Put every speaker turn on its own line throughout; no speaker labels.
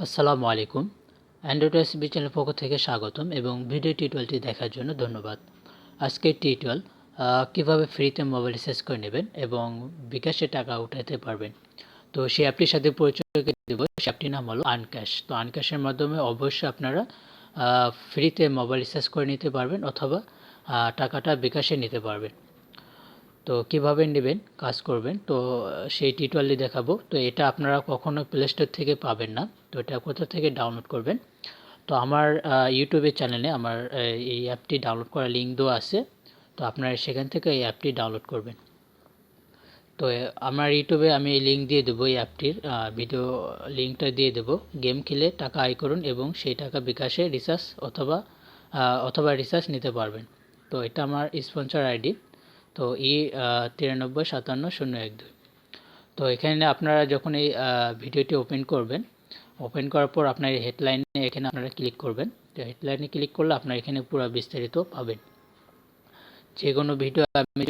আসসালামু আলাইকুম। Android SB channel পক্ষ থেকে স্বাগতম এবং ভিডিও টিউটোরিয়ালটি দেখার জন্য ধন্যবাদ। আজকের টিউটোরিয়াল কীভাবে ফ্রিতে মোবাইল রিচার্জ করে নেবেন এবং বিকাশে টাকা উঠাতে পারবেন। তো সেই অ্যাপটির সাথে পরিচয় দেবো। সেই অ্যাপটির নাম হলো আনক্যাশ তো আনক্যাশের মাধ্যমে অবশ্যই আপনারা ফ্রিতে মোবাইল রিচার্জ করে নিতে পারবেন অথবা টাকাটা বিকাশে নিতে পারবেন। তো কীভাবে নেবেন, কাজ করবেন, তো সেই টিউটোরিয়ালই দেখাবো। তো এটা আপনারা কখনো প্লে স্টোর থেকে পাবেন না। তো এটা কোথা থেকে ডাউনলোড করবেন? তো আমার ইউটিউবের চ্যানেলে আমার এই অ্যাপটি ডাউনলোড করার লিঙ্ক দেওয়া আছে। তো আপনারা সেখান থেকে এই অ্যাপটি ডাউনলোড করবেন। তো আমার ইউটিউবে আমি এই লিঙ্ক দিয়ে দেবো এই অ্যাপটির ভিডিও লিঙ্কটা দিয়ে দেবো। গেম খেলে টাকা আয় করুন এবং সেই টাকা বিকাশে রিচার্জ অথবা অথবা রিচার্জ নিতে পারবেন। তো এটা আমার স্পন্সর আইডি তো ই তিরানব্বই, সাতান্ন, শূন্য এক দুই। তো এখানে আপনারা যখন এই ভিডিওটি ওপেন করবেন ওপেন করার পর আপনার হেডলাইনে এখানে আপনারা ক্লিক করবেন। তো হেডলাইনে ক্লিক করলে আপনারা এখানে পুরো বিস্তারিত পাবেন। যে কোনো ভিডিও আমি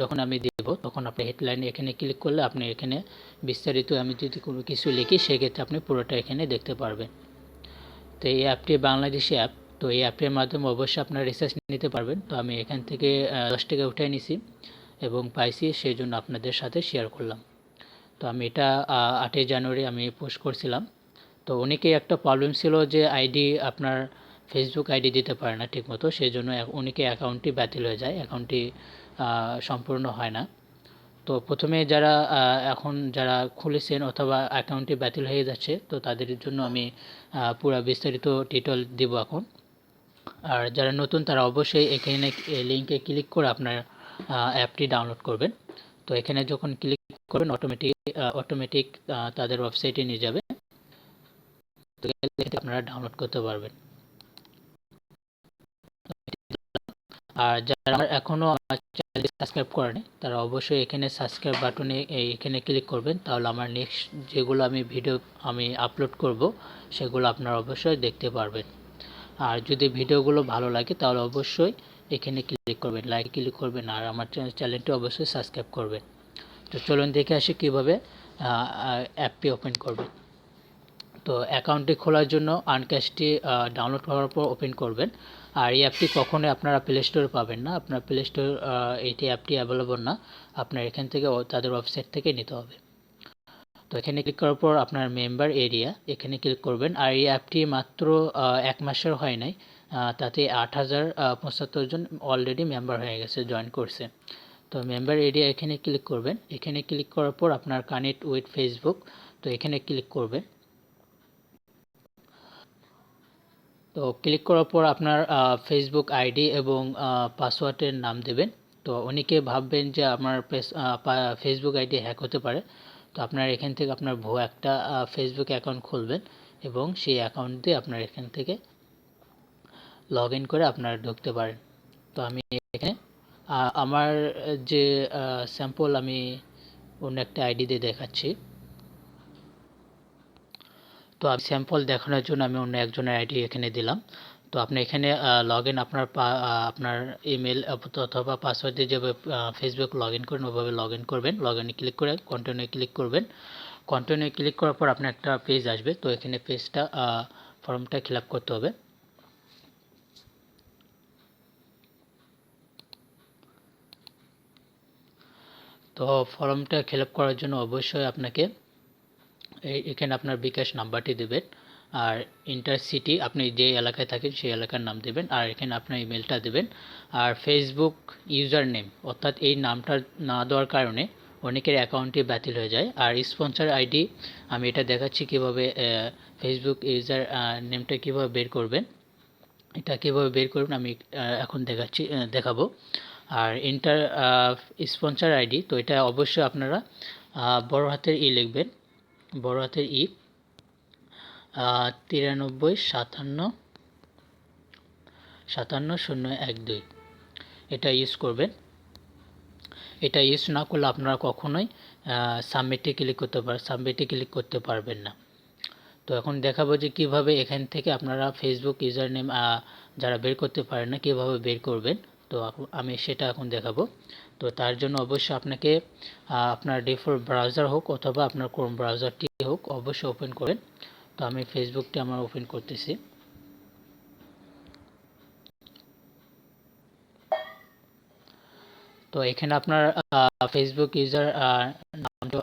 যখন আমি দেব, তখন আপনি হেডলাইনে এখানে ক্লিক করলে আপনি এখানে বিস্তারিত আমি যদি কোনো কিছু লিখি, সেক্ষেত্রে আপনি পুরোটা এখানে দেখতে পারবেন। তো এই অ্যাপটি বাংলাদেশি অ্যাপ তো এই অ্যাপের মাধ্যমে অবশ্যই আপনারা রিসার্চ নিতে পারবেন। তো আমি এখান থেকে দশ টাকা উঠে নিছি এবং পাইছি সেই জন্য আপনাদের সাথে শেয়ার করলাম। তো আমি এটা আটই জানুয়ারি আমি পোস্ট করছিলাম। তো অনেকেই একটা প্রবলেম ছিল যে আইডি আপনার ফেসবুক আইডি দিতে পারে না ঠিকমতো সেই জন্য অনেকে অ্যাকাউন্টটি বাতিল হয়ে যায় অ্যাকাউন্টটি সম্পূর্ণ হয় না। তো প্রথমে যারা এখন যারা খুলেছেন অথবা অ্যাকাউন্টটি বাতিল হয়ে যাচ্ছে, তো তাদের জন্য আমি পুরো বিস্তারিত টিটল দিব এখন। আর যারা নতুন, তারা অবশ্যই এখানে লিঙ্কে ক্লিক করে আপনার অ্যাপটি ডাউনলোড করবেন। তো এখানে যখন ক্লিক করবেন অটোমেটিক অটোমেটিক তাদের ওয়েবসাইটে নিয়ে যাবে। তো আপনারা ডাউনলোড করতে পারবেন। আর যারা এখনও আমার চ্যানেলটি সাবস্ক্রাইব করেনি তারা অবশ্যই এখানে সাবস্ক্রাইব বাটনে এখানে ক্লিক করবেন। তাহলে আমার নেক্সট যেগুলো আমি ভিডিও, আমি আপলোড করব, সেগুলো আপনারা অবশ্যই দেখতে পারবেন। আর যদি ভিডিওগুলো ভালো লাগে তাহলে অবশ্যই এখানে ক্লিক করবেন লাইক ক্লিক করবেন আর আমার চ্যানেলটি অবশ্যই সাবস্ক্রাইব করবেন। তো চলুন দেখে আসি কীভাবে অ্যাপটি ওপেন করবেন। তো অ্যাকাউন্টটি খোলার জন্য আনক্যাশটি ডাউনলোড করার পর ওপেন করবেন। আর এই অ্যাপটি কখনোই আপনারা প্লে স্টোরে পাবেন না। আপনার প্লে স্টোর এইটি অ্যাপটি অ্যাভেলেবল না। আপনার এখান থেকে তাদের ওয়েবসাইট থেকে নিতে হবে। তো এখানে ক্লিক করার পর আপনার মেম্বার এরিয়া এখানে ক্লিক করবেন। আর এই অ্যাপটি মাত্র এক মাসের হয় নাই। তাতে আট হাজার পঁচাত্তর জন অলরেডি মেম্বার হয়ে গেছে জয়েন করছে। তো মেম্বার এরিয়া এখানে ক্লিক করবেন। এখানে ক্লিক করার পর আপনার কানেক্ট উইথ ফেসবুক তো এখানে ক্লিক করবেন। তো ক্লিক করার পর আপনার ফেসবুক আইডি এবং পাসওয়ার্ডের নাম দেবেন। তো অনেকে ভাববেন যে আমার ফেসবুক আইডি হ্যাক হতে পারে। তো আপনার এখান থেকে আপনার ভুয়ো একটা ফেসবুক অ্যাকাউন্ট খুলবেন এবং সেই অ্যাকাউন্ট দিয়ে আপনার এখান থেকে লগ ইন করে আপনারা ঢুকতে পারেন। তো আমি এখানে আমার যে স্যাম্পল আমি অন্য একটা আইডি দিয়ে দেখাচ্ছি। তো আমি স্যাম্পল দেখানোর জন্য আমি অন্য একজনের আইডি এখানে দিলাম। তো আপনি এখানে লগ ইন আপনার আপনার ইমেল অথবা পাসওয়ার্ড দিয়ে যেভাবে ফেসবুক লগ ইন করেন, ওভাবে লগ ইন করবেন। লগ ইনে ক্লিক করে কন্টিনিউ ক্লিক করবেন। কন্টিনিউ ক্লিক করার পর আপনার একটা পেজ আসবে। তো এখানে পেজটা ফর্মটা ফিল করতে হবে। তো ফর্মটা ফিল করার জন্য অবশ্যই আপনাকে এখানে আপনার বিকাশ নাম্বারটি দেবেন। আর ইন্টার সিটি আপনি যে এলাকায় থাকেন সেই এলাকার নাম দেবেন আর এখানে আপনার ইমেলটা দেবেন। আর ফেসবুক ইউজার নেম অর্থাৎ এই নামটা না দেওয়ার কারণে অনেকের অ্যাকাউন্টটি বাতিল হয়ে যায়। আর স্পন্সর আইডি আমি এটা দেখাচ্ছি কীভাবে ফেসবুক ইউজার নেমটা কীভাবে বের করবেন। এটা কীভাবে বের করবেন আমি এখন দেখাচ্ছি দেখাবো। আর ইন্টার স্পন্সার আইডি তো এটা অবশ্যই আপনারা বড় হাতের ই লিখবেন। বড় হাতের ই তিরানব্বই, সাতান্ন সাতান্ন শূন্য এক দুই। এটা ইউজ করবেন। এটা ইউজ না করলে আপনারা কখনোই সাবমিটে ক্লিক করতে পার সাবমিটে ক্লিক করতে পারবেন না। তো এখন দেখাবো যে কীভাবে এখান থেকে আপনারা ফেসবুক ইউজার নেম যারা বের করতে পারেন না, কীভাবে বের করবেন। তো আমি সেটা এখন দেখাবো। তো তার জন্য অবশ্যই আপনাকে আপনার ডিফল্ট ব্রাউজার হোক অথবা আপনার ক্রোম ব্রাউজারটি হোক, অবশ্যই ওপেন করবেন। তো আমি ফেসবুকটি আমার ওপেন করতেছি। তো এখানে আপনার ফেসবুক ইউজার নামটা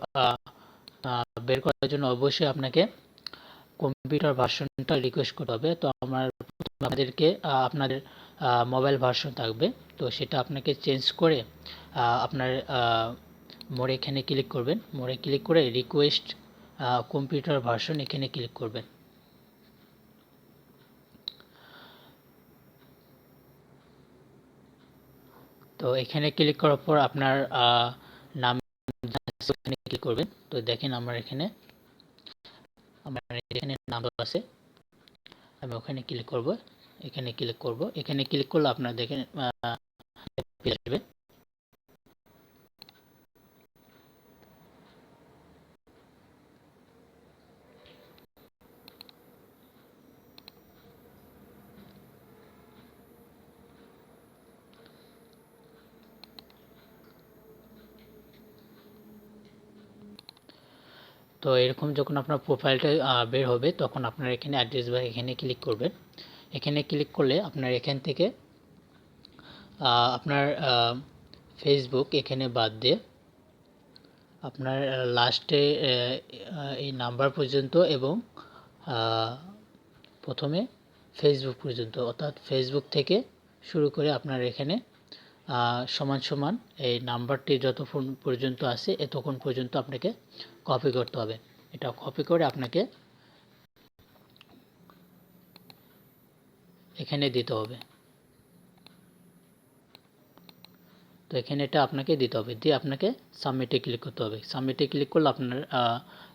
বের করার জন্য অবশ্যই আপনাকে কম্পিউটার ভার্সনটা রিকোয়েস্ট করতে হবে। তো আমার আপনাদেরকে আপনাদের মোবাইল ভার্সন থাকবে। তো সেটা আপনাকে চেঞ্জ করে আপনার মোড়ে এখানে ক্লিক করবেন। মোড়ে ক্লিক করে রিকোয়েস্ট কম্পিউটার ভার্সন এখানে ক্লিক করবেন। তো এখানে ক্লিক করার পর আপনার নাম এখানে ক্লিক করবেন। তো দেখেন আমার এখানে আমার এখানে নাম আছে। আমি ওখানে ক্লিক করব, এখানে ক্লিক করব। এখানে ক্লিক করলে আপনার দেখেন আসবে তো এরকম যখন আপনার প্রোফাইলটা বের হবে, তখন আপনার এখানে অ্যাড্রেস বা এখানে ক্লিক করবেন। এখানে ক্লিক করলে আপনার এখান থেকে আপনার ফেসবুক এখানে বাদ দিয়ে আপনার লাস্টে এই নাম্বার পর্যন্ত এবং প্রথমে ফেসবুক পর্যন্ত। অর্থাৎ ফেসবুক থেকে শুরু করে আপনার এখানে সমান সমান এই নাম্বারটি যতক্ষণ পর্যন্ত আছে, এতক্ষণ পর্যন্ত আপনাকে কপি করতে হবে। এটা কপি করে আপনাকে এখানে দিতে হবে। তো এখানে এটা আপনাকে দিতে হবে। দিয়ে আপনাকে সাবমিটে ক্লিক করতে হবে। সাবমিটে ক্লিক করলে আপনার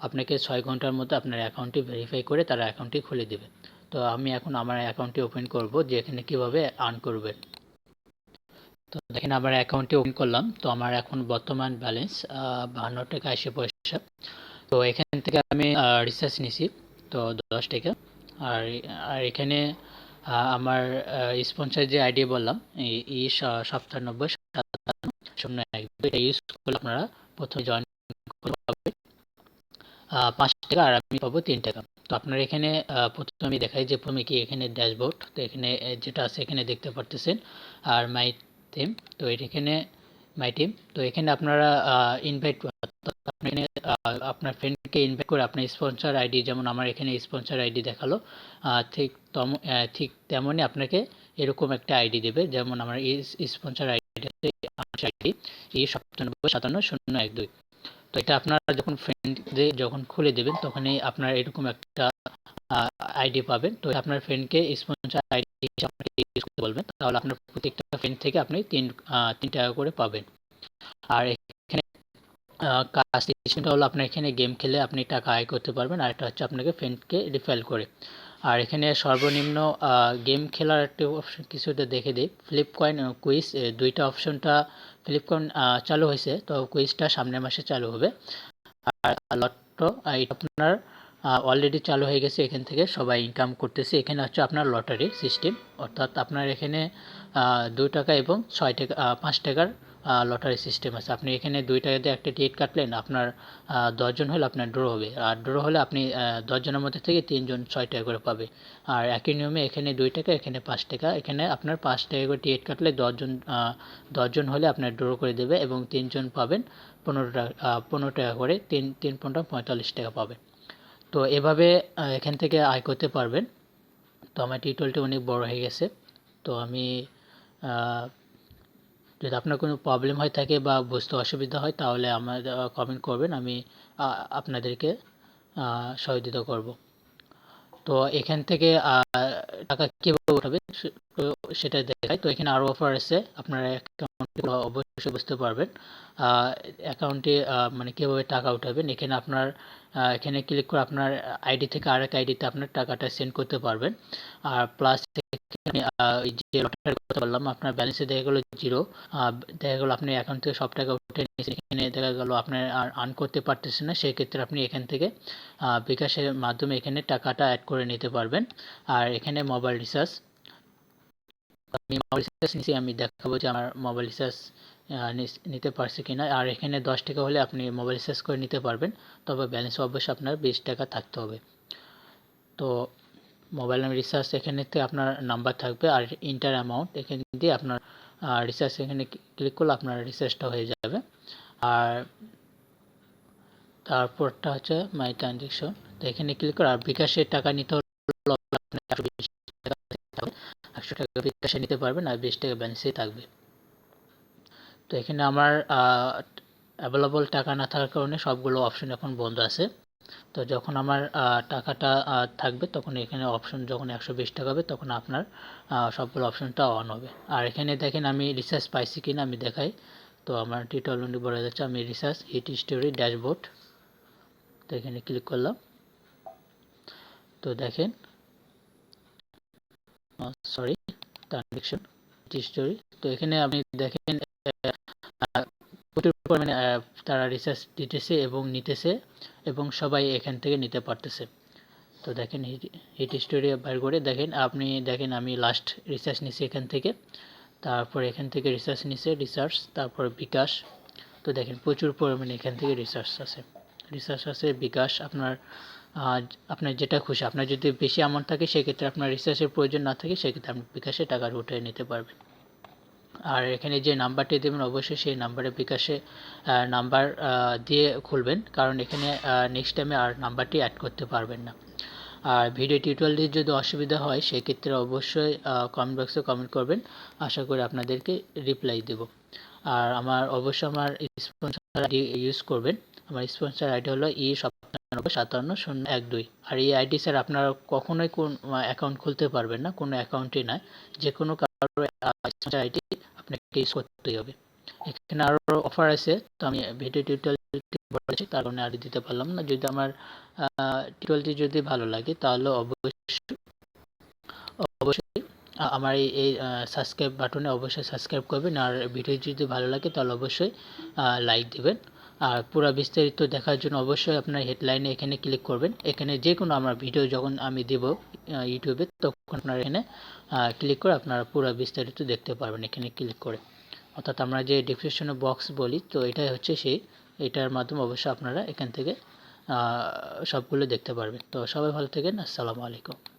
আপনাকে ছয় ঘণ্টার মধ্যে আপনার অ্যাকাউন্টটি ভেরিফাই করে তারা অ্যাকাউন্টটি খুলে দেবে। তো আমি এখন আমার অ্যাকাউন্টটি ওপেন করব যে এখানে কীভাবে আর্ন করবেন। তো দেখেন আমার অ্যাকাউন্টটি ওপেন করলাম। তো আমার এখন বর্তমান ব্যালেন্স বাহান্ন টাকা আশি পয়সা। তো এখান থেকে আমি রিচার্জ নিছি, তো দশ টাকা। আর আর এখানে আমার স্পন্সর যে আইডি বললাম ই সাতানব্বই সাতান্ন, শূন্য এক এটা ইউজ করলে আপনারা প্রথমে জয়েন করতে পাঁচ টাকা আর আমি পাবো তিন টাকা। তো আপনার এখানে প্রথমে আমি দেখাই যে প্রথমে কি এখানে ড্যাশবোর্ড তো এখানে যেটা আছে এখানে দেখতে পারতেছেন। আর মাই টিম তো এখানে মাই টিম তো এখানে আপনারা ইনভাইট আপনি আপনার ফ্রেন্ডকে ইনভাইট করে আপনার স্পন্সর আইডি যেমন আমার এখানে স্পন্সর আইডি দেখাল ঠিক তম ঠিক তেমনই আপনাকে এরকম একটা আইডি দেবে। যেমন আমার স্পন্সর আইডি আইডি এই সাতানব্বই সাতান্ন শূন্য এক দুই। তো এটা আপনারা যখন ফ্রেন্ডদের যখন খুলে দেবেন, তখনই আপনার এরকম একটা আইডি পাবেন। তো আপনার ফ্রেন্ডকে স্পন্সর আইডি হিসেবে ইউজ করতে বলবেন। তাহলে আপনার প্রত্যেকটা ফ্রেন্ড থেকে আপনি তিন তিন টাকা করে পাবেন। আর এখানে কাজ হলো আপনার এখানে গেম খেলে আপনি টাকা আয় করতে পারবেন। আর একটা হচ্ছে আপনাকে ফ্রেন্ডকে রিফাইল করে। আর এখানে সর্বনিম্ন গেম খেলার একটা অপশন কিছুটা দেখে দিই। ফ্লিপকয়েন কুইজ দুইটা অপশনটা ফ্লিপকয়েন চালু হয়েছে। তো কুইজটা সামনের মাসে চালু হবে। আর লট্টো এটা আপনার অলরেডি চালু হয়ে গেছে এখান থেকে সবাই ইনকাম করতেছে। এখানে হচ্ছে আপনার লটারি সিস্টেম অর্থাৎ আপনার এখানে দুই টাকা এবং ছয় টাকা পাঁচ টাকার লটারি সিস্টেম আছে। আপনি এখানে দুই টাকা দিয়ে একটা টিকিট কাটলেন, আপনার দশজন হলে আপনার ড্র হবে। আর ড্র হলে আপনি দশজনের মধ্যে থেকে তিনজন ছয় টাকা করে পাবে। আর একই নিয়মে এখানে দুই টাকা, এখানে পাঁচ টাকা। এখানে আপনার পাঁচ টাকা করে টিকিট কাটলে দশজন দশজন হলে আপনার ড্র করে দেবে এবং তিনজন পাবেন পনেরো টাকা পনেরো টাকা করে, তিন তিন পনেরো পঁয়তাল্লিশ টাকা পাবেন। তো এভাবে এখান থেকে আয় করতে পারবেন। তো আমার টিউটোরিয়ালটি অনেক বড় হয়ে গেছে। তো আমি যদি আপনার কোনো প্রবলেম হয়ে থাকে বা বুঝতে অসুবিধা হয়, তাহলে আমার কমেন্ট করবেন। আমি আপনাদেরকে সহযোগিতা করব। তো এখান থেকে টাকা কীভাবে উঠাবে সেটা দেখায়। তো এখানে আরও অফার আছে, আপনারা অ্যাকাউন্টে অবশ্যই বুঝতে পারবেন। অ্যাকাউন্টে মানে কীভাবে টাকা উঠাবেন। এখানে আপনার এখানে ক্লিক করে আপনার আইডি থেকে আরেক আইডিতে আপনার টাকাটা সেন্ড করতে পারবেন। আর প্লাস এখানে এই যে লটারি কথা বললাম, আপনার ব্যালেন্সে দেখা গেলো জিরো দেখা গেলো আপনি অ্যাকাউন্ট থেকে সব টাকা উঠে নিয়েছেন, এখানে দেখা গেলো আপনার আর আর্ন করতে পারতেছেন না, সেক্ষেত্রে আপনি এখান থেকে বিকাশের মাধ্যমে এখানে টাকাটা অ্যাড করে নিতে পারবেন। আর এখানে মোবাইল রিচার্জ আমি মোবাইল রিচার্জ নিচ্ছি আমি দেখাবো যে আমার মোবাইল রিচার্জ নিতে পারছি কিনা। আর এখানে দশ টাকা হলে আপনি মোবাইল রিচার্জ করে নিতে পারবেন, তবে ব্যালেন্স অবশ্যই আপনার বিশ টাকা থাকতে হবে। তো মোবাইল নাম্বার রিচার্জ এখানে থেকে আপনার নাম্বার থাকবে আর ইন্টার অ্যামাউন্ট এখানে দিয়ে আপনার রিচার্জ এখানে ক্লিক করলে আপনার রিচার্জটা হয়ে যাবে। আর তারপরটা হচ্ছে মাই ট্রানজেকশন তো এখানে ক্লিক করে আর বিকাশের টাকা নিতে হলে একশো টাকা বিকাশে নিতে পারবেন আর বিশ টাকা ব্যালেন্সেই থাকবে। তো এখানে আমার অ্যাভেলেবল টাকা না থাকার কারণে সবগুলো অপশন এখন বন্ধ আছে। তো যখন আমার টাকাটা থাকবে তখন এখানে অপশন যখন একশো বিশ টাকা হবে তখন আপনার সবগুলো অপশনটা অন হবে। আর এখানে দেখেন আমি রিচার্জ পাইছি কিনা আমি দেখাই। তো আমার টিটল বলে যাচ্ছে আমি রিচার্জ হিট স্টোরি ড্যাশবোর্ড তো এখানে ক্লিক করলাম। তো দেখেন সরি ট্রানজেকশন স্টোরি তো এখানে আপনি দেখেন প্রচুর পরিমাণে তারা রিসার্চ দিতেছে এবং নিতেছে এবং সবাই এখান থেকে নিতে পারতেছে। তো দেখেন হিট স্টোরি বাইর করে দেখেন, আপনি দেখেন, আমি লাস্ট রিসার্চ নিছি এখান থেকে, তারপর এখান থেকে রিসার্চ নিছে রিসার্চ তারপর বিকাশ। তো দেখেন, প্রচুর পরিমাণে এখান থেকে রিসার্চ আছে। রিসার্চ আছে, বিকাশ, আপনার আপনার যেটা খুশি। আপনার যদি বেশি অ্যামাউন্ট থাকে, সেক্ষেত্রে আপনার রিসার্চের প্রয়োজন না থাকে, সেক্ষেত্রে আপনি বিকাশে টাকা উঠিয়ে নিতে পারবেন। আর এখানে যে নাম্বারটি দেবেন, অবশ্যই সেই নাম্বারে বিকাশে নাম্বার দিয়ে খুলবেন। কারণ এখানে নেক্সট টাইমে আর নাম্বারটি অ্যাড করতে পারবেন না। আর ভিডিও টিউটোরিয়ালটির যদি অসুবিধা হয়, সেক্ষেত্রে অবশ্যই কমেন্ট বক্সে কমেন্ট করবেন। আশা করি আপনাদেরকে রিপ্লাই দেব। আর আমার, অবশ্যই আমার স্পন্সার আইডি ইউজ করবেন। আমার স্পন্সার আইডি হলো ই সপ্তানব্বই সাতান্ন, শূন্য, এক, দুই। আর এই আইডি স্যার আপনারা কখনোই কোন অ্যাকাউন্ট খুলতে পারবেন না, কোনো অ্যাকাউন্টই নয়। যে কোনো কারও স্পন্সার আইডি আপনাকে ইউজ করতেই হবে। এখানে আরও অফার আছে, তো আমি ভিডিও টিউটোরিয়ালটি বলেছি, তার কারণে আর দিতে পারলাম না। যদি আমার টিউটোরিয়ালটি যদি ভালো লাগে, তাহলে অবশ্যই অবশ্যই আমার এই এই সাবস্ক্রাইব বাটনে অবশ্যই সাবস্ক্রাইব করবেন। আর ভিডিও যদি ভালো লাগে, তাহলে অবশ্যই লাইক দিবেন। আর পুরো বিস্তারিত দেখার জন্য অবশ্যই আপনার হেডলাইনে এখানে ক্লিক করবেন। এখানে যে কোনো আমার ভিডিও যখন আমি দেব ইউটিউবে তখন আপনারা এখানে ক্লিক করে আপনারা পুরো বিস্তারিত দেখতে পারবেন এখানে ক্লিক করে। অর্থাৎ আমরা যে ডিসক্রিপশনে বক্স বলি, তো এটাই হচ্ছে সেই, এটার মাধ্যমে অবশ্যই আপনারা এখান থেকে সবগুলো দেখতে পারবেন। তো সবাই ভালো থাকেন, আসসালামু আলাইকুম।